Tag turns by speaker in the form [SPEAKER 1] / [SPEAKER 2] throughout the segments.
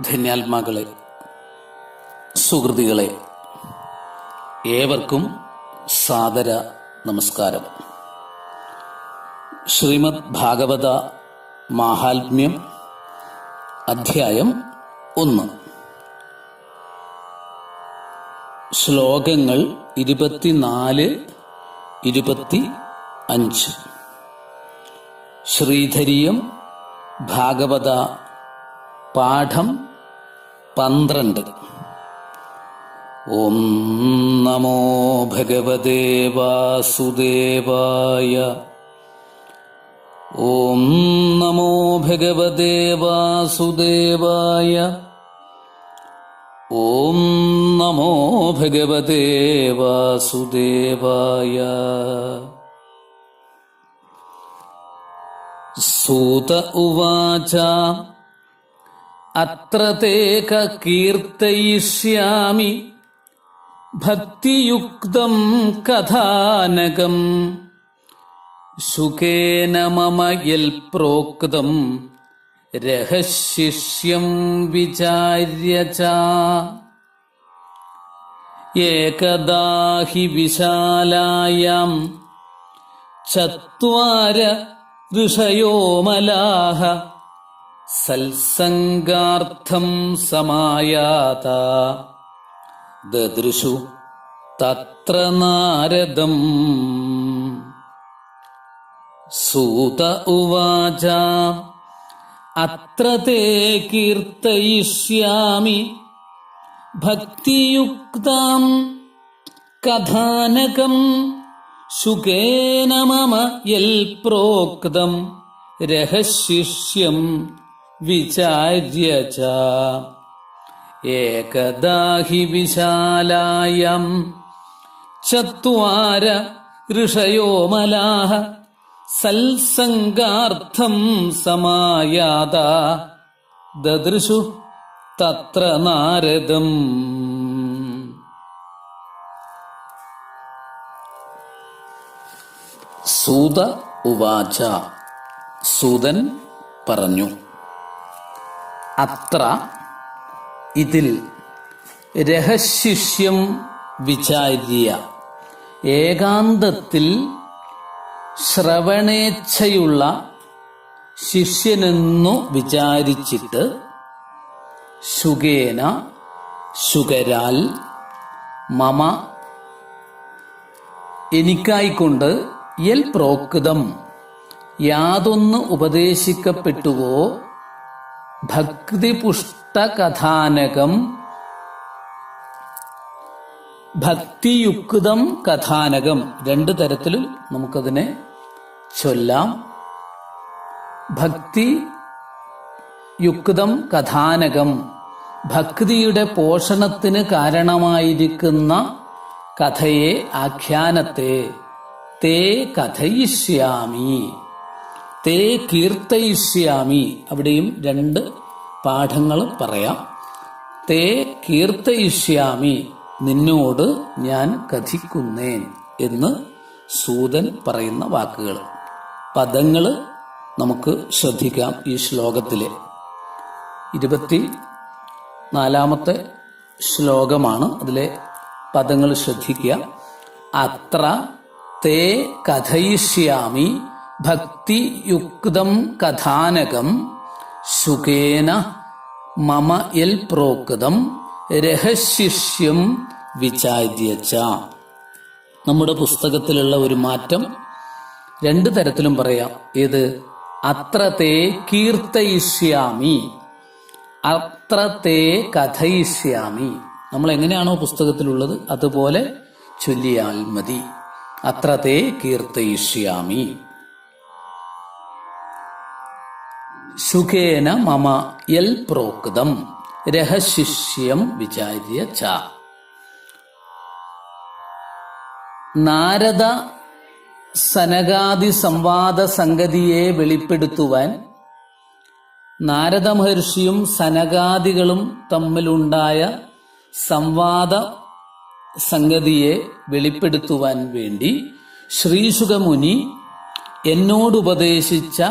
[SPEAKER 1] ധന്യാത്മാക്കളെ സുഹൃതികളെ ഏവർക്കും സാദര നമസ്കാരം. ശ്രീമദ് ഭാഗവത മാഹാത്മ്യം അധ്യായം ഒന്ന്. ശ്ലോകങ്ങൾ ഇരുപത്തിനാല് ഇരുപത്തി അഞ്ച് ശ്രീധരിയം ഭാഗവത പാഠം പന്ത്രണ്ട്. ഓം നമോ ഭഗവതേ വാസുദേവായ. ഓം നമോ ഭഗവതേ വാസുദേവായ. ഓം നമോ ഭഗവതേ വാസുദേവായ. സൂത ഉവാച അത്ര കീർത്തയിഷ്യാമി ഭക്തിയുക്തം കഥാനകം. സുഖേന മമ യൽ പ്രോക്തം രഹശിഷ്യം വിചാര്യ ഏകദാ ഹി വിശാലായാം ചത്വാര ഋഷയോ മലാഹ സത്സംഗാർത്ഥം സമായാത. ദദൃശു തത്ര നാരദം. സൂത ഉവാച അത്ര തേ കീർത്തയിഷ്യാമി ഭക്തിയുക്താം കഥാനകം ശുകേന മമ യൽ പ്രോക്തം രഹശിഷ്യം വിചാര്യ ച एकदा हि വിശാലായം. ചത്വാര ഋഷയോ മലാഹ. സൽസംഗാർത്ഥം സമായാത. ദദൃശു തത്ര നാരദം. സൂത ഉവാച. സൂതൻ പറഞ്ഞു. അത്ര ഇതിൽ രഹശിഷ്യം വിചാര്യ ഏകാന്തത്തിൽ ശ്രവണേച്ഛയുള്ള ശിഷ്യനെന്നു വിചാരിച്ചിട്ട് സുഖേന ശുകരാൽ മമ എനിക്കായിക്കൊണ്ട് യൽ പ്രോക്തം യാതൊന്ന് ഉപദേശിക്കപ്പെട്ടുവോ ഭക്തിപുഷ്ടകഥാനകം. ഭക്തിയുക്തം കഥാനകം. രണ്ടു തരത്തിലും നമുക്കതിനെ ചൊല്ലാം. ഭക്തി യുക്തം കഥാനകം. ഭക്തിയുടെ പോഷണത്തിന് കാരണമായിരിക്കുന്ന കഥയെ ആഖ്യാനത്തെ തേ കഥയിഷ്യാമി. തേ കീർത്തയിഷ്യാമി. അവിടെയും രണ്ട് പാഠങ്ങൾ പറയാം. തേ കീർത്തയിഷ്യാമി നിന്നോട് ഞാൻ കഥിക്കുന്നേൻ എന്ന് സൂതൻ പറയുന്ന വാക്കുകൾ. പദങ്ങൾ നമുക്ക് ശ്രദ്ധിക്കാം ഈ ശ്ലോകത്തിലെ. ഇരുപത്തി നാലാമത്തെ ശ്ലോകമാണ് അതിലെ പദങ്ങൾ ശ്രദ്ധിക്കുക. അത്ര തേ കഥയിഷ്യാമി ഭക്തിയുക്തം കഥാനകം സുഖേന മമ എൽ പ്രോക്തം രഹശിഷ്യം വിചാര്യച്ച നമ്മുടെ പുസ്തകത്തിലുള്ള ഒരു മാറ്റം രണ്ട് തരത്തിലും പറയാം. ഏത്? അത്രത്തെ കീർത്തയിഷ്യാമി. അത്രത്തെ കഥയിഷ്യാമി. നമ്മൾ എങ്ങനെയാണോ പുസ്തകത്തിലുള്ളത് അതുപോലെ ചൊല്ലിയാൽ മതി. അത്രത്തെ കീർത്തയിഷ്യാമി. ശുഖേന മമ യൽ പ്രോക്തം രഹശിഷ്യം വിചാര്യ ച. നാരദ സനകാദി സംവാദ സംഗതിയെ വെളിപ്പെടുത്തുവാൻ നാരദ മഹർഷിയും സനകാദികളും തമ്മിലുണ്ടായ സംവാദ സംഗതിയെ വെളിപ്പെടുത്തുവാൻ വേണ്ടി ശ്രീശുഖമുനി എന്നോടുപദേശിച്ച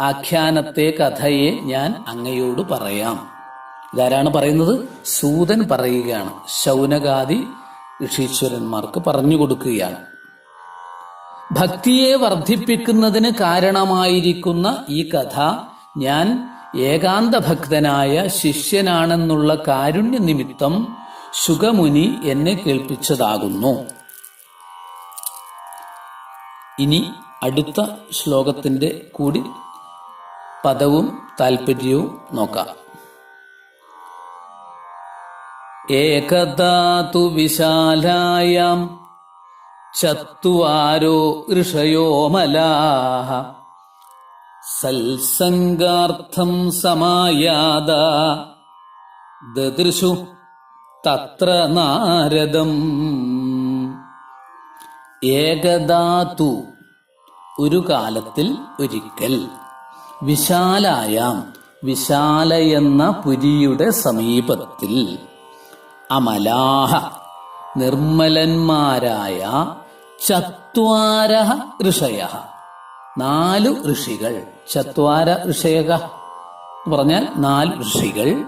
[SPEAKER 1] ആഖ്യാനത്തെ കഥയെ ഞാൻ അങ്ങയോട് പറയാം. ഇതാരാണ് പറയുന്നത്? സൂതൻ പറയുകയാണ്. ശൗനകാദി ഋഷീശ്വരന്മാർക്ക് പറഞ്ഞു കൊടുക്കുകയാണ്. ഭക്തിയെ വർദ്ധിപ്പിക്കുന്നതിന് കാരണമായിരിക്കുന്ന ഈ കഥ ഞാൻ ഏകാന്ത ഭക്തനായ ശിഷ്യനാണെന്നുള്ള കാരുണ്യ നിമിത്തം ശുഗമുനി എന്നെ കേൾപ്പിച്ചതാകുന്നു. ഇനി അടുത്ത ശ്ലോകത്തിന്റെ കൂടി പദവും താല്പര്യവും നോക്കാം. ഏകദാതു വിശാലായം ചത്തുവാരോ ഋഷയോ മലാഹ സത്സംഗാർത്ഥം സമായാത ദദൃശു തത്ര നാരദം. ഏകദാതു ഒരു കാലത്തിൽ ഒരിക്കൽ വിശാലായാം. എന്ന പുരിയുടെ സമീപത്തിൽ അമലാഹ നിർമ്മലന്മാരായ ചത്വാര ഋഷയ. നാലു ഋഷികൾ. ചത്വാര ഋഷയക. പറഞ്ഞാൽ നാല് ഋഷികൾ.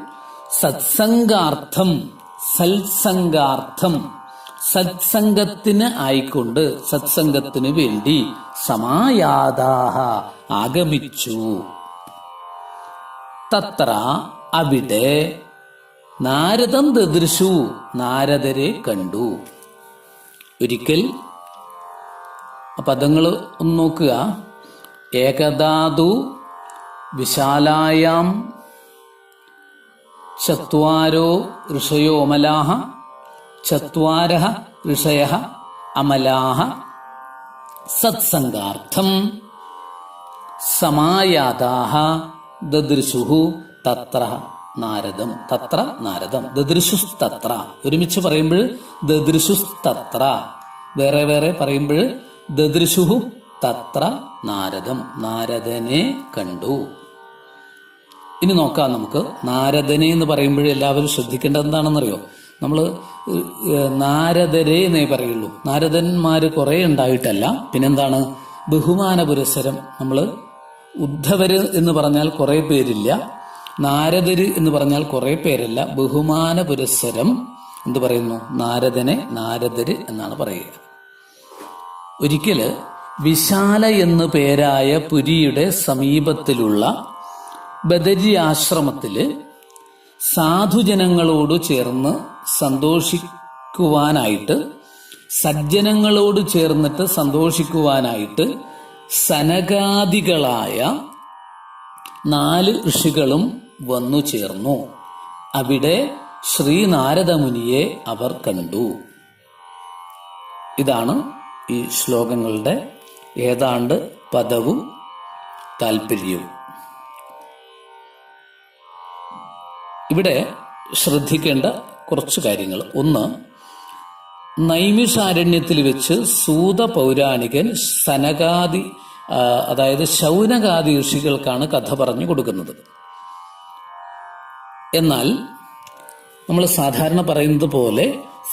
[SPEAKER 1] സത്സംഗാർത്ഥം സത്സംഗാർത്ഥം. സത്സംഗത്തിന് ആയിക്കൊണ്ട് സത്സംഗത്തിന് വേണ്ടി സമായാതാഹ ആഗമിച്ചു. തത്ര അവിടെ നാരദം ദദൃശു നാരദരെ കണ്ടു. ഒരിക്കൽ പദങ്ങൾ ഒന്ന് നോക്കുക. ഏകദാതു വിശാലായാം ചത്വാരോ ഋഷയോ ചത്വാര ഋഷയ അമലാഹ സത്സംഗാർത്ഥം സമായാതാഹ ദദൃശുഹു തത്ര നാരദം തത്ര നാരദം ദദൃശുസ്തത്ര ഒരുമിച്ച് പറയുമ്പോൾ ദദൃശുസ്തത്ര। വേറെ വേറെ പറയുമ്പോൾ ദദൃശുഹു തത്ര നാരദം നാരദനെ കണ്ടു। ഇനി നോക്കാം നമുക്ക് നാരദനെ എന്ന് പറയുമ്പോൾ എല്ലാവരും ശ്രദ്ധിക്കേണ്ടത് എന്താണെന്നറിയോ? നമ്മൾ നാരദരെ എന്നേ പറയുള്ളൂ. നാരദന്മാർ കുറേ ഉണ്ടായിട്ടല്ല. പിന്നെന്താണ്? ബഹുമാന പുരസ്സരം നമ്മൾ ഉദ്ധവര് എന്ന് പറഞ്ഞാൽ കുറേ പേരില്ല. നാരദര് എന്ന് പറഞ്ഞാൽ കുറേ പേരല്ല. ബഹുമാന പുരസ്സരം എന്ത് പറയുന്നു? നാരദനെ നാരദര് എന്നാണ് പറയുക. ഒരിക്കൽ വിശാല എന്നു പേരായ പുരിയുടെ സമീപത്തിലുള്ള ബദരി ആശ്രമത്തിൽ സാധുജനങ്ങളോട് ചേർന്ന് സന്തോഷിക്കുവാനായിട്ട് സജ്ജനങ്ങളോട് ചേർന്നിട്ട് സന്തോഷിക്കുവാനായിട്ട് സനകാദികളായ നാല് ഋഷികളും വന്നു ചേർന്നു. അവിടെ ശ്രീനാരദമുനിയെ അവർ കണ്ടു. ഇതാണ് ഈ ശ്ലോകങ്ങളുടെ ഏതാണ്ട് പദവും താല്പര്യവും ഇവിടെ ശ്രദ്ധിക്കേണ്ട കുറച്ച് കാര്യങ്ങൾ. ഒന്ന് നൈമിഷാരണ്യത്തിൽ വെച്ച് സൂത പൗരാണികൻ സനകാദി അതായത് ശൗനകാദി ഋഷികൾക്കാണ് കഥ പറഞ്ഞു കൊടുക്കുന്നത്. എന്നാൽ നമ്മൾ സാധാരണ പറയുന്നത് പോലെ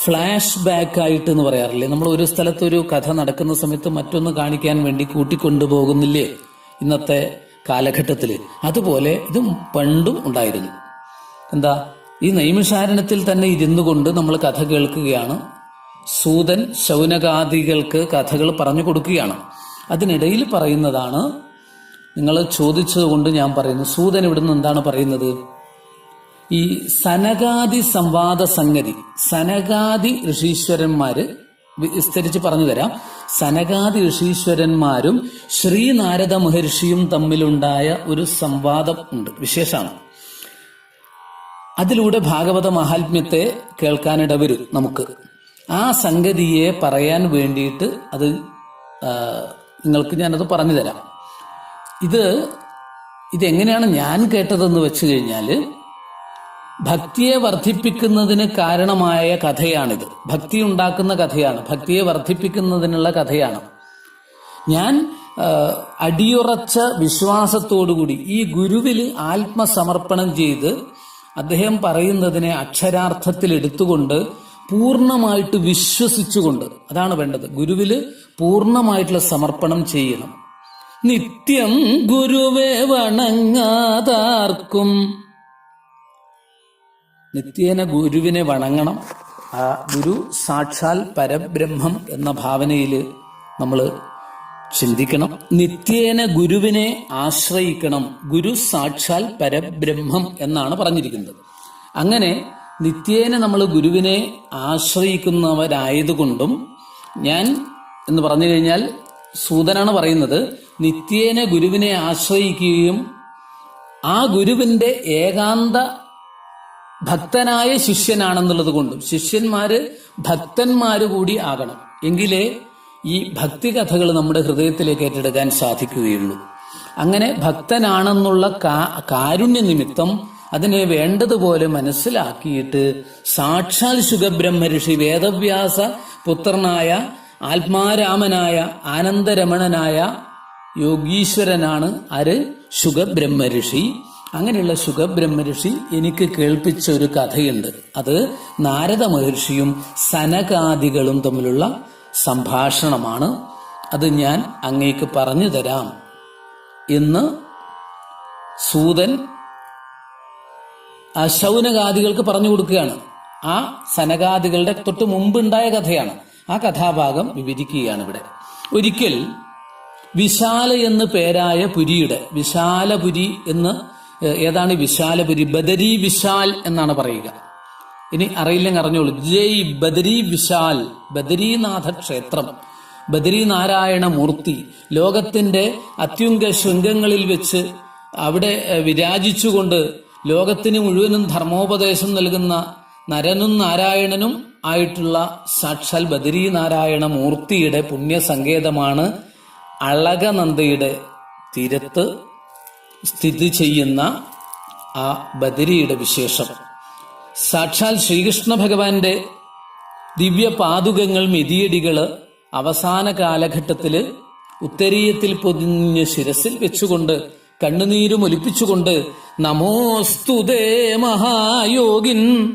[SPEAKER 1] ഫ്ലാഷ് ബാക്ക് ആയിട്ട് എന്ന് പറയാറില്ലേ? നമ്മൾ ഒരു സ്ഥലത്ത് ഒരു കഥ നടക്കുന്ന സമയത്ത് മറ്റൊന്ന് കാണിക്കാൻ വേണ്ടി കൂട്ടിക്കൊണ്ടുപോകുന്നില്ലേ? ഇന്നത്തെ കാലഘട്ടത്തിൽ അതുപോലെ ഇതും പണ്ടും ഉണ്ടായിരുന്നു. എന്താ? ഈ നൈമിഷാരണത്തിൽ തന്നെ ഇരുന്നു കൊണ്ട് നമ്മൾ കഥ കേൾക്കുകയാണ്. സൂതൻ ശൗനകാദികൾക്ക് കഥകൾ പറഞ്ഞു കൊടുക്കുകയാണ്. അതിനിടയിൽ പറയുന്നതാണ് നിങ്ങൾ ചോദിച്ചതുകൊണ്ട് ഞാൻ പറയുന്നു സൂതൻ ഇവിടുന്ന് എന്താണ് പറയുന്നത്? ഈ സനകാദി സംവാദ സംഗതി സനകാദി ഋഷീശ്വരന്മാര് വിസ്തരിച്ച് പറഞ്ഞു തരാം. സനകാദി ഋഷീശ്വരന്മാരും ശ്രീനാരദ മഹർഷിയും തമ്മിലുണ്ടായ ഒരു സംവാദം ഉണ്ട് വിശേഷമാണ്. അതിലൂടെ ഭാഗവത മഹാത്മ്യത്തെ കേൾക്കാനിട വരും നമുക്ക്. ആ സംഗതിയെ പറയാൻ വേണ്ടിയിട്ട് അത് നിങ്ങൾക്ക് ഞാനത് പറഞ്ഞു തരാം. ഇത് ഇതെങ്ങനെയാണ് ഞാൻ കേട്ടതെന്ന് വെച്ച് കഴിഞ്ഞാൽ ഭക്തിയെ വർദ്ധിപ്പിക്കുന്നതിന് കാരണമായ കഥയാണിത്. ഭക്തി ഉണ്ടാക്കുന്ന കഥയാണ്. ഭക്തിയെ വർദ്ധിപ്പിക്കുന്നതിനുള്ള കഥയാണ്. ഞാൻ അടിയുറച്ച വിശ്വാസത്തോടുകൂടി ഈ ഗുരുവിൽ ആത്മസമർപ്പണം ചെയ്ത് അദ്ദേഹം പറയുന്നതിനെ അക്ഷരാർത്ഥത്തിൽ എടുത്തുകൊണ്ട് പൂർണമായിട്ട് വിശ്വസിച്ചുകൊണ്ട് അതാണ് വേണ്ടത്. ഗുരുവിൽ പൂർണമായിട്ടുള്ള സമർപ്പണം ചെയ്യണം. നിത്യം ഗുരുവെ വണങ്ങാതാർക്കും. നിത്യേന ഗുരുവിനെ വണങ്ങണം. ആ ഗുരു സാക്ഷാൽ പരബ്രഹ്മം എന്ന ഭാവനയിൽ നമ്മൾ ചിന്തിക്കണം. നിത്യേന ഗുരുവിനെ ആശ്രയിക്കണം. ഗുരു സാക്ഷാൽ പരബ്രഹ്മം എന്നാണ് പറഞ്ഞിരിക്കുന്നത്. അങ്ങനെ നിത്യേന നമ്മൾ ഗുരുവിനെ ആശ്രയിക്കുന്നവരായതുകൊണ്ടും ഞാൻ എന്ന് പറഞ്ഞു കഴിഞ്ഞാൽ സൂതനാണ് പറയുന്നത് നിത്യേന ഗുരുവിനെ ആശ്രയിക്കുകയും ആ ഗുരുവിന്റെ ഏകാന്ത ഭക്തനായ ശിഷ്യനാണെന്നുള്ളത് കൊണ്ടും ശിഷ്യന്മാര് ഭക്തന്മാര് കൂടി ആകണം. എങ്കിലേ ഈ ഭക്തി കഥകൾ നമ്മുടെ ഹൃദയത്തിലേക്ക് ഏറ്റെടുക്കാൻ സാധിക്കുകയുള്ളൂ. അങ്ങനെ ഭക്തനാണെന്നുള്ള കാരുണ്യ നിമിത്തം അതിനെ വേണ്ടതുപോലെ മനസ്സിലാക്കിയിട്ട് സാക്ഷാൽ ശുഖബ്രഹ്മ വേദവ്യാസ പുത്രനായ ആത്മാരാമനായ ആനന്ദരമണനായ യോഗീശ്വരനാണ് ആര് ശുഖബ്രഹ്മഋഷി അങ്ങനെയുള്ള ശുഖബ്രഹ്മഋഷി എനിക്ക് കേൾപ്പിച്ച ഒരു കഥയുണ്ട്. അത് നാരദ മഹർഷിയും സനകാദികളും തമ്മിലുള്ള സംഭാഷണമാണ്. അത് ഞാൻ അങ്ങേക്ക് പറഞ്ഞു തരാം. എന്ന് സൂതൻ ആ ശൗനകാദികൾക്ക് പറഞ്ഞു കൊടുക്കുകയാണ്. ആ സനകാദികളുടെ തൊട്ട് മുമ്പുണ്ടായ കഥയാണ്. ആ കഥാഭാഗം വിവരിക്കുകയാണ് ഇവിടെ. ഒരിക്കൽ വിശാല എന്ന് പേരായ പുരിയുടെ വിശാലപുരി എന്ന് ഏതാണ് വിശാലപുരി? ബദരി വിശാൽ എന്നാണ് പറയുക. ഇനി അറിയില്ലെങ്കിൽ അറിഞ്ഞോളൂ. ജയ് ബദരി വിശാൽ ബദരീനാഥ ക്ഷേത്രം ബദരീനാരായണ മൂർത്തി ലോകത്തിന്റെ അത്യുംഗ ശൃംഗങ്ങളിൽ വെച്ച് അവിടെ വിരാജിച്ചുകൊണ്ട് ലോകത്തിന് മുഴുവനും ധർമ്മോപദേശം നൽകുന്ന നരനും നാരായണനും ആയിട്ടുള്ള സാക്ഷാൽ ബദരി നാരായണ മൂർത്തിയുടെ പുണ്യസങ്കേതമാണ് അളകനന്ദയുടെ തീരത്ത് സ്ഥിതി ചെയ്യുന്ന ആ ബദരിയുടെ വിശേഷം. സാക്ഷാൽ ശ്രീകൃഷ്ണ ഭഗവാന്റെ ദിവ്യ പാതുകങ്ങൾ മെതിയടികൾ അവസാന കാലഘട്ടത്തിൽ ഉത്തരീയത്തിൽ പൊതിഞ്ഞ് ശിരസിൽ വെച്ചുകൊണ്ട് കണ്ണുനീരും ഒലിപ്പിച്ചുകൊണ്ട് നമോസ്തുതേ മഹായോഗിൻ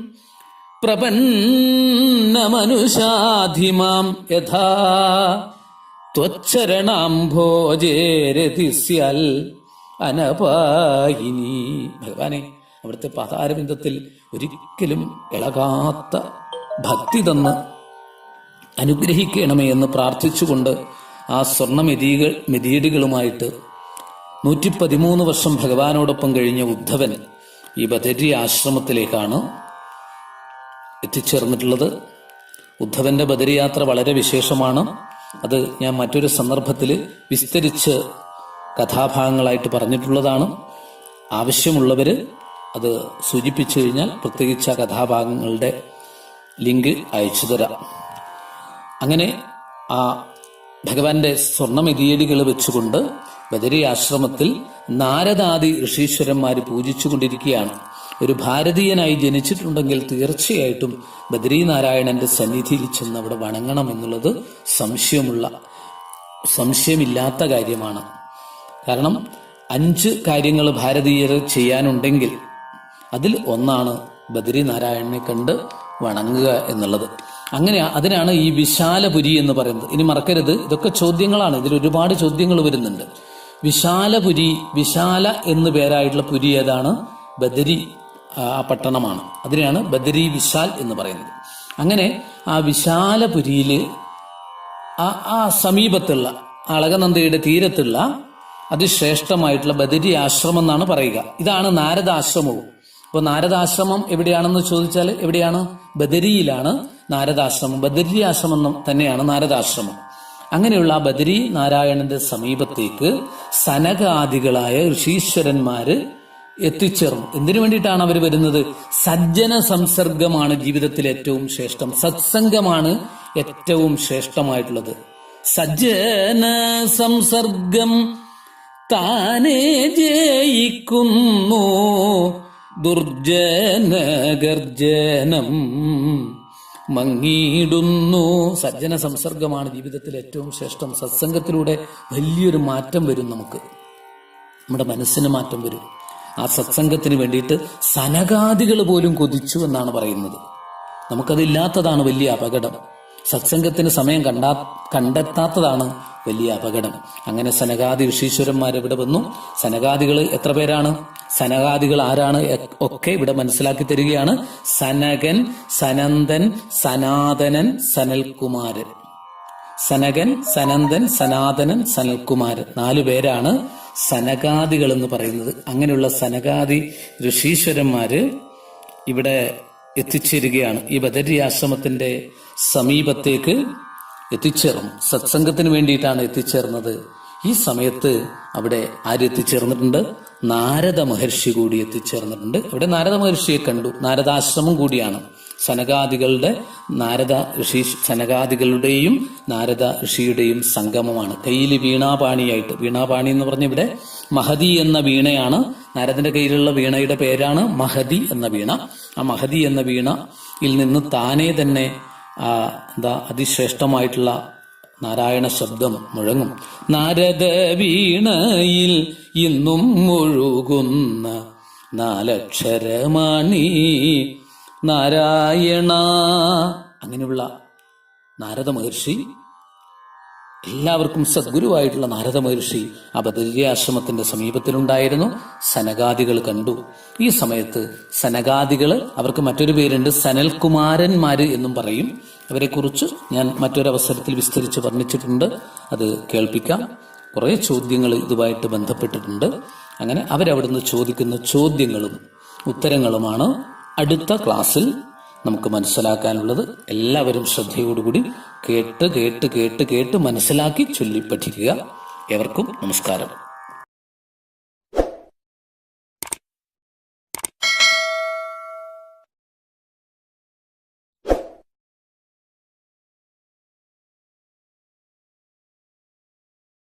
[SPEAKER 1] പ്രപന്ന മനുഷാധിമാം യഥാ ത്വച്ചരണാംഭോജേരതിസ്യൽ അനപായിനി. ഭഗവാനെ അവിടുത്തെ പതാരബിന്ദത്തിൽ ഒരിക്കലും ഇളകാത്ത ഭക്തി തന്ന് അനുഗ്രഹിക്കണമേ എന്ന് പ്രാർത്ഥിച്ചുകൊണ്ട് ആ സ്വർണ മെതീകൾ മെതീടുകളുമായിട്ട് നൂറ്റി പതിമൂന്ന് വർഷം ഭഗവാനോടൊപ്പം കഴിഞ്ഞ ഉദ്ധവൻ ഈ ബദരി ആശ്രമത്തിലേക്കാണ് എത്തിച്ചേർന്നിട്ടുള്ളത്. ഉദ്ധവന്റെ ബദരിയാത്ര വളരെ വിശേഷമാണ്. അത് ഞാൻ മറ്റൊരു സന്ദർഭത്തിൽ വിസ്തരിച്ച് കഥാഭാഗങ്ങളായിട്ട് പറഞ്ഞിട്ടുള്ളതാണ്. ആവശ്യമുള്ളവര് അത് സൂചിപ്പിച്ചു കഴിഞ്ഞാൽ പ്രത്യേകിച്ച് ആ കഥാഭാഗങ്ങളുടെ ലിങ്ക് അയച്ചു തരാം. അങ്ങനെ ആ ഭഗവാന്റെ സ്വർണമെതിയടികൾ വെച്ചുകൊണ്ട് ബദരി ആശ്രമത്തിൽ നാരദാദി ഋഷീശ്വരന്മാർ പൂജിച്ചുകൊണ്ടിരിക്കുകയാണ്. ഒരു ഭാരതീയനായി ജനിച്ചിട്ടുണ്ടെങ്കിൽ തീർച്ചയായിട്ടും ബദരീനാരായണന്റെ സന്നിധിയിൽ ചെന്ന് അവിടെ വണങ്ങണം എന്നുള്ളത് സംശയമുള്ള സംശയമില്ലാത്ത കാര്യമാണ്. കാരണം അഞ്ച് കാര്യങ്ങൾ ഭാരതീയർ ചെയ്യാനുണ്ടെങ്കിൽ അതിൽ ഒന്നാണ് ബദരീനാരായണനെ കണ്ട് വണങ്ങുക എന്നുള്ളത്. അങ്ങനെ അതിനാണ് ഈ വിശാലപുരി എന്ന് പറയുന്നത്. ഇനി മറക്കരുത് ഇതൊക്കെ ചോദ്യങ്ങളാണ്. ഇതിൽ ഒരുപാട് ചോദ്യങ്ങൾ വരുന്നുണ്ട്. വിശാലപുരി വിശാല എന്ന് പേരായിട്ടുള്ള പുരി ഏതാണ്? ബദരി ആ പട്ടണമാണ്. അതിനെയാണ് ബദരി വിശാൽ എന്ന് പറയുന്നത്. അങ്ങനെ ആ വിശാലപുരിയിൽ ആ ആ സമീപത്തുള്ള അളകനന്ദയുടെ തീരത്തുള്ള അതിശ്രേഷ്ഠമായിട്ടുള്ള ബദരി ആശ്രമം എന്നാണ് പറയുക. ഇതാണ് നാരദാശ്രമവും. അപ്പോൾ നാരദാശ്രമം എവിടെയാണെന്ന് ചോദിച്ചാൽ എവിടെയാണ്? ബദരിയിലാണ് നാരദാശ്രമം. ബദരി ആശ്രമം തന്നെയാണ് നാരദാശ്രമം. അങ്ങനെയുള്ള ആ ബദരി നാരായണന്റെ സമീപത്തേക്ക് സനകാദികളായ ഋഷീശ്വരന്മാര് എത്തിച്ചേർന്നു. എന്തിനു വേണ്ടിയിട്ടാണ് അവർ വരുന്നത്? സജ്ജന സംസർഗമാണ് ജീവിതത്തിൽ ഏറ്റവും ശ്രേഷ്ഠം. സത്സംഗമാണ് ഏറ്റവും ശ്രേഷ്ഠമായിട്ടുള്ളത്. സജ്ജന സംസർഗം താനേ ജയിക്കുന്നു. ദുർജനഗർജനം മങ്ങിയിടുന്നു. സജ്ജന സംസർഗമാണ് ജീവിതത്തിൽ ഏറ്റവും ശ്രേഷ്ഠം. സത്സംഗത്തിലൂടെ വലിയൊരു മാറ്റം വരും നമുക്ക്. നമ്മുടെ മനസ്സിന് മാറ്റം വരും. ആ സത്സംഗത്തിന് വേണ്ടിയിട്ട് സനകാദികൾ പോലും കൊതിച്ചു എന്നാണ് പറയുന്നത്. നമുക്കതില്ലാത്തതാണ് വലിയ അപകടം. സത്സംഗത്തിന് സമയം കണ്ടാ കണ്ടെത്താത്തതാണ് വലിയ അപകടം. അങ്ങനെ സനകാദി ഋഷീശ്വരന്മാർ ഇവിടെ വന്നു? സനകാദികൾ എത്ര പേരാണ്? സനകാദികൾ ആരാണ് ഒക്കെ ഇവിടെ മനസ്സിലാക്കി തരികയാണ്. സനകൻ സനന്ദൻ സനാതനൻ സനൽകുമാരൻ. സനകൻ സനന്ദൻ സനാതനൻ സനൽകുമാരൻ. നാലു പേരാണ് സനകാദികൾ എന്ന് പറയുന്നത്. അങ്ങനെയുള്ള സനകാദി ഋഷീശ്വരന്മാര് ഇവിടെ എത്തിച്ചേരുകയാണ്. ഈ ബദരി ആശ്രമത്തിന്റെ സമീപത്തേക്ക് എത്തിച്ചേർന്നു. സത്സംഗത്തിന് വേണ്ടിയിട്ടാണ് എത്തിച്ചേർന്നത്. ഈ സമയത്ത് അവിടെ ആര് എത്തിച്ചേർന്നിട്ടുണ്ട്? നാരദ മഹർഷി കൂടി എത്തിച്ചേർന്നിട്ടുണ്ട്. അവിടെ നാരദ മഹർഷിയെ കണ്ടു. നാരദാശ്രമം കൂടിയാണ്. സനകാദികളുടെ നാരദ ഋഷി സനകാദികളുടെയും നാരദ ഋഷിയുടെയും സംഗമമാണ്. കയ്യിൽ വീണാപാണിയായിട്ട്. വീണാപാണി എന്ന് പറഞ്ഞ ഇവിടെ മഹതി എന്ന വീണയാണ്. നാരദന്റെ കയ്യിലുള്ള വീണയുടെ പേരാണ് മഹതി എന്ന വീണ. ആ മഹതി എന്ന വീണയിൽ നിന്ന് താനേ തന്നെ എന്താ അതിശ്രേഷ്ഠമായിട്ടുള്ള നാരായണ ശബ്ദം മുഴങ്ങും. നാരദ വീണയിൽ ഇന്നും മുഴുകുന്ന നാലക്ഷരമാണി. നാരായണ. അങ്ങനെയുള്ള നാരദ മഹർഷി എല്ലാവർക്കും സദ്ഗുരുവായിട്ടുള്ള നാരദ മഹർഷി ആ ബദര്യാശ്രമത്തിന്റെ സമീപത്തിലുണ്ടായിരുന്നു. സനകാദികൾ കണ്ടു. ഈ സമയത്ത് സനഗാദികൾ അവർക്ക് മറ്റൊരു പേരുണ്ട് സനൽകുമാരന്മാര് എന്നും പറയും. അവരെക്കുറിച്ച് ഞാൻ മറ്റൊരവസരത്തിൽ വിസ്തരിച്ച് വർണിച്ചിട്ടുണ്ട്. അത് കേൾപ്പിക്കാം. കുറേ ചോദ്യങ്ങൾ ഇതുമായിട്ട് ബന്ധപ്പെട്ടിട്ടുണ്ട്. അങ്ങനെ അവരവിടുന്ന് ചോദിക്കുന്ന ചോദ്യങ്ങളും ഉത്തരങ്ങളുമാണ് അടുത്ത ക്ലാസ്സിൽ നമുക്ക് മനസ്സിലാക്കാനുള്ളത്. എല്ലാവരും ശ്രദ്ധയോടുകൂടി കേട്ട് കേട്ട് കേട്ട് കേട്ട് മനസ്സിലാക്കി ചൊല്ലി പഠിക്കുക എവർക്കും നമസ്കാരം.